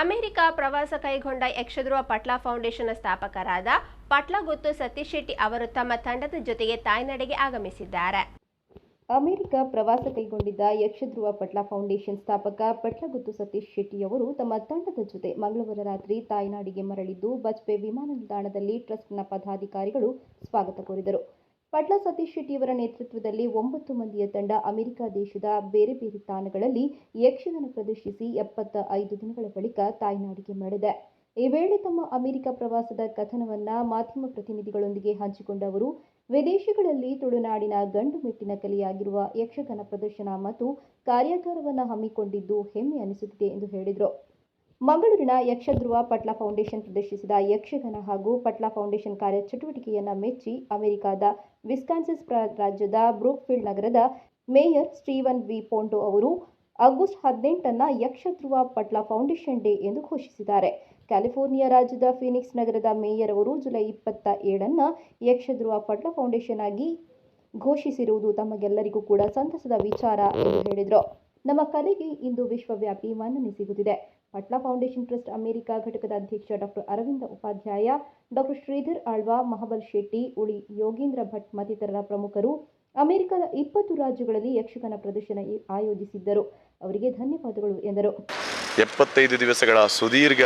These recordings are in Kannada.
ಅಮೆರಿಕ ಪ್ರವಾಸ ಕೈಗೊಂಡ ಯಕ್ಷಧ್ರುವ ಪಟ್ಲ ಫೌಂಡೇಶನ್ನ ಸ್ಥಾಪಕರಾದ ಪಟ್ಲಗುತ್ತು ಸತೀಶ್ ಶೆಟ್ಟಿ ಅವರು ತಮ್ಮ ತಂಡದ ಜೊತೆಗೆ ತಾಯ್ನಾಡಿಗೆ ಆಗಮಿಸಿದ್ದಾರೆ. ಅಮೆರಿಕ ಪ್ರವಾಸ ಕೈಗೊಂಡಿದ್ದ ಯಕ್ಷಧ್ರುವ ಪಟ್ಲಾ ಫೌಂಡೇಶನ್ ಸ್ಥಾಪಕ ಪಟ್ಲಗುತ್ತು ಸತೀಶ್ ಶೆಟ್ಟಿಯವರು ತಮ್ಮ ತಂಡದ ಜೊತೆ ಮಂಗಳವಾರ ರಾತ್ರಿ ತಾಯ್ನಾಡಿಗೆ ಮರಳಿದ್ದು ಬಜ್ಪೆ ವಿಮಾನ ನಿಲ್ದಾಣದಲ್ಲಿ ಟ್ರಸ್ಟ್ನ ಪದಾಧಿಕಾರಿಗಳು ಸ್ವಾಗತ ಕೋರಿದರು. ಪಟ್ಲ ಸತೀಶ್ ಶೆಟ್ಟಿಯವರ ನೇತೃತ್ವದಲ್ಲಿ ಒಂಬತ್ತು ಮಂದಿಯ ತಂಡ ಅಮೆರಿಕ ದೇಶದ ಬೇರೆ ಬೇರೆ ತಾಣಗಳಲ್ಲಿ ಯಕ್ಷಗಾನ ಪ್ರದರ್ಶಿಸಿ ಎಪ್ಪತ್ತ ಐದು ದಿನಗಳ ಬಳಿಕ ತಾಯ್ನಾಡಿಗೆ ಮರಳಿದೆ. ಈ ವೇಳೆ ತಮ್ಮ ಅಮೆರಿಕ ಪ್ರವಾಸದ ಕಥನವನ್ನ ಮಾಧ್ಯಮ ಪ್ರತಿನಿಧಿಗಳೊಂದಿಗೆ ಹಂಚಿಕೊಂಡ ಅವರು, ವಿದೇಶಗಳಲ್ಲಿ ತುಳುನಾಡಿನ ಗಂಡು ಮೆಟ್ಟಿನ ಕಲೆಯಾಗಿರುವ ಯಕ್ಷಗಾನ ಪ್ರದರ್ಶನ ಮತ್ತು ಕಾರ್ಯಾಗಾರವನ್ನು ಹಮ್ಮಿಕೊಂಡಿದ್ದು ಹೆಮ್ಮೆ ಅನಿಸುತ್ತಿದೆ ಎಂದು ಹೇಳಿದರು. ಮಂಗಳೂರಿನ ಯಕ್ಷಧ್ರುವ ಪಟ್ಲ ಫೌಂಡೇಶನ್ ಪ್ರದರ್ಶಿಸಿದ ಯಕ್ಷಗಾನ ಹಾಗೂ ಪಟ್ಲ ಫೌಂಡೇಶನ್ ಕಾರ್ಯಚಟುವಟಿಕೆಯನ್ನ ಮೆಚ್ಚಿ ಅಮೆರಿಕದ ವಿಸ್ಕಾನ್ಸಿಸ್ ರಾಜ್ಯದ ಬ್ರೂಕ್ಫೀಲ್ಡ್ ನಗರದ ಮೇಯರ್ ಸ್ಟೀವನ್ ವಿ ಪೋಂಟೋ ಅವರು ಆಗಸ್ಟ್ ಹದಿನೆಂಟನ್ನು ಯಕ್ಷಧ್ರುವ ಪಟ್ಲ ಫೌಂಡೇಶನ್ ಡೇ ಎಂದು ಘೋಷಿಸಿದ್ದಾರೆ. ಕ್ಯಾಲಿಫೋರ್ನಿಯಾ ರಾಜ್ಯದ ಫಿನಿಕ್ಸ್ ನಗರದ ಮೇಯರ್ ಅವರು ಜುಲೈ ಇಪ್ಪತ್ತ ಏಳನ್ನು ಯಕ್ಷಧ್ರುವ ಪಟ್ಲ ಫೌಂಡೇಶನ್ ಆಗಿ ಘೋಷಿಸಿರುವುದು ತಮಗೆಲ್ಲರಿಗೂ ಕೂಡ ಸಂತಸದ ವಿಚಾರ ಎಂದು ಹೇಳಿದರು. ನಮ್ಮ ಕಲೆಗೆ ಇಂದು ವಿಶ್ವವ್ಯಾಪಿ ಮನ್ನಣೆ ಸಿಗುತ್ತಿದೆ. ಪಟ್ಲ ಫೌಂಡೇಶನ್ ಟ್ರಸ್ಟ್ ಅಮೆರಿಕ ಘಟಕದ ಅಧ್ಯಕ್ಷ ಡಾಕ್ಟರ್ ಅರವಿಂದ ಉಪಾಧ್ಯಾಯ, ಡಾಕ್ಟರ್ ಶ್ರೀಧರ್ ಆಳ್ವಾ, ಮಹಾಬಲ್ ಶೆಟ್ಟಿ, ಉಳಿ ಯೋಗೇಂದ್ರ ಭಟ್ ಮತ್ತಿತರರ ಪ್ರಮುಖರು ಅಮೆರಿಕದ ಇಪ್ಪತ್ತು ರಾಜ್ಯಗಳಲ್ಲಿ ಯಕ್ಷಗಾನ ಪ್ರದರ್ಶನ ಆಯೋಜಿಸಿದ್ದರು. ಅವರಿಗೆ ಧನ್ಯವಾದಗಳು ಎಂದರು. ಎಪ್ಪತ್ತೈದು ದಿವಸಗಳ ಸುದೀರ್ಘ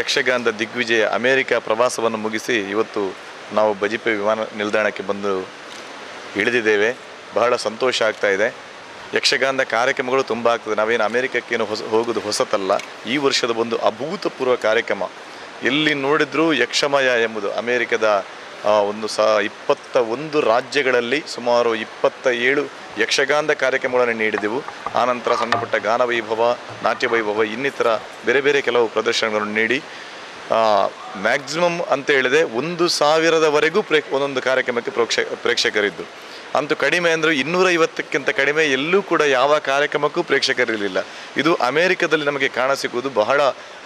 ಯಕ್ಷಗಾನದ ದಿಗ್ವಿಜಯ ಅಮೆರಿಕ ಪ್ರವಾಸವನ್ನು ಮುಗಿಸಿ ಇವತ್ತು ನಾವು ಬಜಿಪೆ ವಿಮಾನ ನಿಲ್ದಾಣಕ್ಕೆ ಬಂದು ಇಳಿದಿದ್ದೇವೆ. ಬಹಳ ಸಂತೋಷ ಆಗ್ತಾ ಇದೆ. ಯಕ್ಷಗಾನದ ಕಾರ್ಯಕ್ರಮಗಳು ತುಂಬ ಆಗ್ತದೆ. ನಾವೇನು ಅಮೇರಿಕಕ್ಕೇನು ಹೊಸ ಹೋಗೋದು ಹೊಸತಲ್ಲ, ಈ ವರ್ಷದ ಒಂದು ಅಭೂತಪೂರ್ವ ಕಾರ್ಯಕ್ರಮ. ಎಲ್ಲಿ ನೋಡಿದರೂ ಯಕ್ಷಮಯ ಎಂಬುದು ಅಮೇರಿಕದ ಒಂದು ಸ ಇಪ್ಪತ್ತ ಒಂದು ರಾಜ್ಯಗಳಲ್ಲಿ ಸುಮಾರು ಇಪ್ಪತ್ತ ಏಳು ಯಕ್ಷಗಾನದ ಕಾರ್ಯಕ್ರಮಗಳನ್ನು ನೀಡಿದೆವು. ಆನಂತರ ಸಣ್ಣಪುಟ್ಟ ಗಾನ ವೈಭವ ನಾಟ್ಯ ವೈಭವ ಇನ್ನಿತರ ಬೇರೆ ಬೇರೆ ಕೆಲವು ಪ್ರದರ್ಶನಗಳನ್ನು ನೀಡಿ ಮ್ಯಾಕ್ಸಿಮಮ್ ಅಂತ ಹೇಳಿದೆ ಒಂದು ಸಾವಿರದವರೆಗೂ ಪ್ರೇ ಒಂದೊಂದು ಕಾರ್ಯಕ್ರಮಕ್ಕೆ ಪ್ರೋಕ್ಷ ಪ್ರೇಕ್ಷಕರಿದ್ದು. ಅಂತೂ ಕಡಿಮೆ ಅಂದರೆ ಇನ್ನೂರ ಐವತ್ತಕ್ಕಿಂತ ಕಡಿಮೆ ಎಲ್ಲೂ ಕೂಡ ಯಾವ ಕಾರ್ಯಕ್ರಮಕ್ಕೂ ಪ್ರೇಕ್ಷಕರಿರಲಿಲ್ಲ. ಇದು ಅಮೇರಿಕದಲ್ಲಿ ನಮಗೆ ಕಾಣಸಿಗುವುದು ಬಹಳ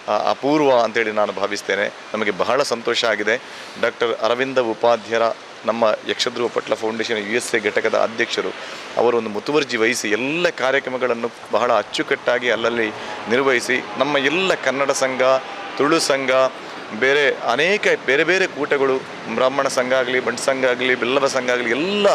ಆ, ಅಪೂರ್ವ ಅಂತೇಳಿ ನಾನು ಭಾವಿಸ್ತೇನೆ. ನಮಗೆ ಬಹಳ ಸಂತೋಷ ಆಗಿದೆ. ಡಾಕ್ಟರ್ ಅರವಿಂದ ಉಪಾಧ್ಯರ ನಮ್ಮ Yakshadhruva Patla foundation U S A ಘಟಕದ ಅಧ್ಯಕ್ಷರು ಅವರು ಒಂದು ಮುತುವರ್ಜಿ ವಹಿಸಿ ಎಲ್ಲ ಕಾರ್ಯಕ್ರಮಗಳನ್ನು ಬಹಳ ಅಚ್ಚುಕಟ್ಟಾಗಿ ಅಲ್ಲಲ್ಲಿ ನಿರ್ವಹಿಸಿ ನಮ್ಮ ಎಲ್ಲ ಕನ್ನಡ ಸಂಘ ತುಳು ಸಂಘ, ಬೇರೆ ಅನೇಕ, ಬೇರೆ ಬೇರೆ ಕೂಟಗಳು, ಬ್ರಾಹ್ಮಣ ಸಂಘ ಆಗಲಿ, ಬಂಟ್ ಸಂಘ ಆಗಲಿ, ಬಿಲ್ಲವ ಸಂಘ ಆಗಲಿ, ಎಲ್ಲ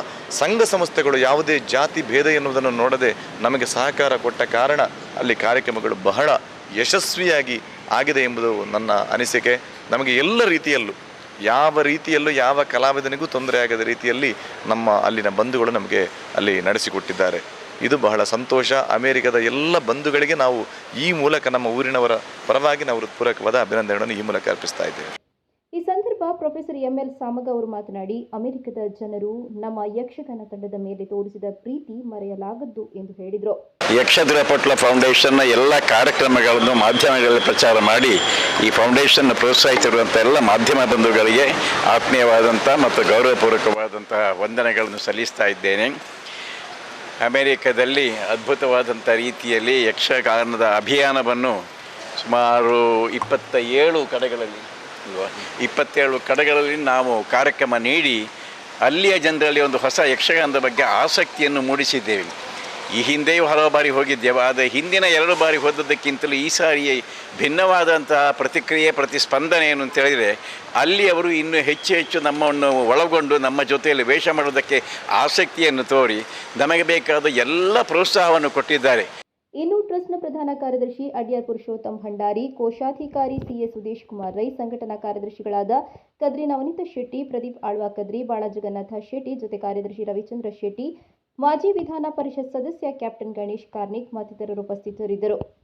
ಸಂಘ ಸಂಸ್ಥೆಗಳು ಯಾವುದೇ ಜಾತಿ ಭೇದ ಎನ್ನುವುದನ್ನು ನೋಡದೆ ನಮಗೆ ಸಹಕಾರ ಕೊಟ್ಟ ಕಾರಣ ಅಲ್ಲಿ ಕಾರ್ಯಕ್ರಮಗಳು ಬಹಳ ಯಶಸ್ವಿಯಾಗಿ ಆಗಿದೆ ಎಂಬುದು ನನ್ನ ಅನಿಸಿಕೆ. ನಮಗೆ ಎಲ್ಲ ರೀತಿಯಲ್ಲೂ, ಯಾವ ರೀತಿಯಲ್ಲೂ, ಯಾವ ಕಲಾವಿದನಿಗೂ ತೊಂದರೆ ಆಗದ ರೀತಿಯಲ್ಲಿ ನಮ್ಮ ಅಲ್ಲಿನ ಬಂಧುಗಳು ನಮಗೆ ಅಲ್ಲಿ ನಡೆಸಿಕೊಟ್ಟಿದ್ದಾರೆ. ಇದು ಬಹಳ ಸಂತೋಷ. ಅಮೇರಿಕದ ಎಲ್ಲ ಬಂಧುಗಳಿಗೆ ನಾವು ಈ ಮೂಲಕ ನಮ್ಮ ಊರಿನವರ ಪರವಾಗಿ ನಾವು ಹೃತ್ಪೂರ್ವಕವಾದ ಅಭಿನಂದನೆಗಳನ್ನು ಈ ಮೂಲಕ ಅರ್ಪಿಸ್ತಾ ಇದ್ದೇವೆ. ಈ ಸಂದರ್ಭ ಪ್ರೊಫೆಸರ್ ಎಂ ಎಲ್ ಸಾಮಗ ಅವರು ಮಾತನಾಡಿ ಅಮೆರಿಕದ ಜನರು ನಮ್ಮ ಯಕ್ಷಗಾನ ತಂಡದ ಮೇಲೆ ತೋರಿಸಿದ ಪ್ರೀತಿ ಮರೆಯಲಾಗದ್ದು ಎಂದು ಹೇಳಿದರು. ಯಕ್ಷಧುರ ಪಟ್ಲ ಫೌಂಡೇಶನ್ನ ಎಲ್ಲ ಕಾರ್ಯಕ್ರಮಗಳನ್ನು ಮಾಧ್ಯಮಗಳಲ್ಲಿ ಪ್ರಚಾರ ಮಾಡಿ ಈ ಫೌಂಡೇಶನ್ ಪ್ರೋತ್ಸಾಹಿಸಿರುವಂಥ ಎಲ್ಲ ಮಾಧ್ಯಮ ಬಂಧುಗಳಿಗೆ ಆತ್ಮೀಯವಾದಂಥ ಮತ್ತು ಗೌರವಪೂರ್ವಕವಾದಂತಹ ವಂದನೆಗಳನ್ನು ಸಲ್ಲಿಸ್ತಾ ಇದ್ದೇನೆ. ಅಮೆರಿಕದಲ್ಲಿ ಅದ್ಭುತವಾದಂಥ ರೀತಿಯಲ್ಲಿ ಯಕ್ಷಗಾನದ ಅಭಿಯಾನವನ್ನು ಸುಮಾರು ಇಪ್ಪತ್ತ ಏಳು ಕಡೆಗಳಲ್ಲಿ ಇಪ್ಪತ್ತೇಳು ಕಡೆಗಳಲ್ಲಿ ನಾವು ಕಾರ್ಯಕ್ರಮ ನೀಡಿ, ಅಲ್ಲಿಯ ಜನರಲ್ಲಿ ಒಂದು ಹೊಸ ಯಕ್ಷಗಾನದ ಬಗ್ಗೆ ಆಸಕ್ತಿಯನ್ನು ಮೂಡಿಸಿದ್ದೇವೆ. ಈ ಹಿಂದೆಯೂ ಹಲವು ಬಾರಿ ಹೋಗಿದ್ದೇವೆ, ಆದರೆ ಹಿಂದಿನ ಎರಡು ಬಾರಿ ಹೋದದ್ದಕ್ಕಿಂತಲೂ ಈ ಸಾರಿ ಭಿನ್ನವಾದಂತಹ ಪ್ರತಿಕ್ರಿಯೆ, ಪ್ರತಿಸ್ಪಂದನೆ ಏನು ಅಂತ ಹೇಳಿದರೆ, ಅಲ್ಲಿ ಅವರು ಇನ್ನೂ ಹೆಚ್ಚು ಹೆಚ್ಚು ನಮ್ಮನ್ನು ಒಳಗೊಂಡು ನಮ್ಮ ಜೊತೆಯಲ್ಲಿ ವೇಷ ಮಾಡೋದಕ್ಕೆ ಆಸಕ್ತಿಯನ್ನು ತೋರಿ ನಮಗೆ ಬೇಕಾದ ಎಲ್ಲ ಪ್ರೋತ್ಸಾಹವನ್ನು ಕೊಟ್ಟಿದ್ದಾರೆ. ಇನ್ನು ಟ್ರಸ್ಟ್ನ ಪ್ರಧಾನ ಕಾರ್ಯದರ್ಶಿ ಅಡ್ಯಾರ್ ಪುರುಷೋತ್ತಮ್ ಭಂಡಾರಿ, ಕೋಶಾಧಿಕಾರಿ ಸಿಎ ಸುದೇಶ್ ಕುಮಾರ್ ರೈ, ಸಂಘಟನಾ ಕಾರ್ಯದರ್ಶಿಗಳಾದ ಕದ್ರಿ ನವನೀತ ಶೆಟ್ಟಿ, ಪ್ರದೀಪ್ ಆಳ್ವಾ ಕದ್ರಿ ಬಾಳಜಗನ್ನಾಥ ಶೆಟ್ಟಿ, ಜೊತೆ ಕಾರ್ಯದರ್ಶಿ ರವಿಚಂದ್ರ ಶೆಟ್ಟಿ ಮಾಜಿ ವಿಧಾನ ಪರಿಷತ್ ಸದಸ್ಯ ಕ್ಯಾಪ್ಟನ್ ಗಣೇಶ್ ಕಾರ್ನಿಕ್ ಮತ್ತಿತರರು ಉಪಸ್ಥಿತರಿದ್ದರು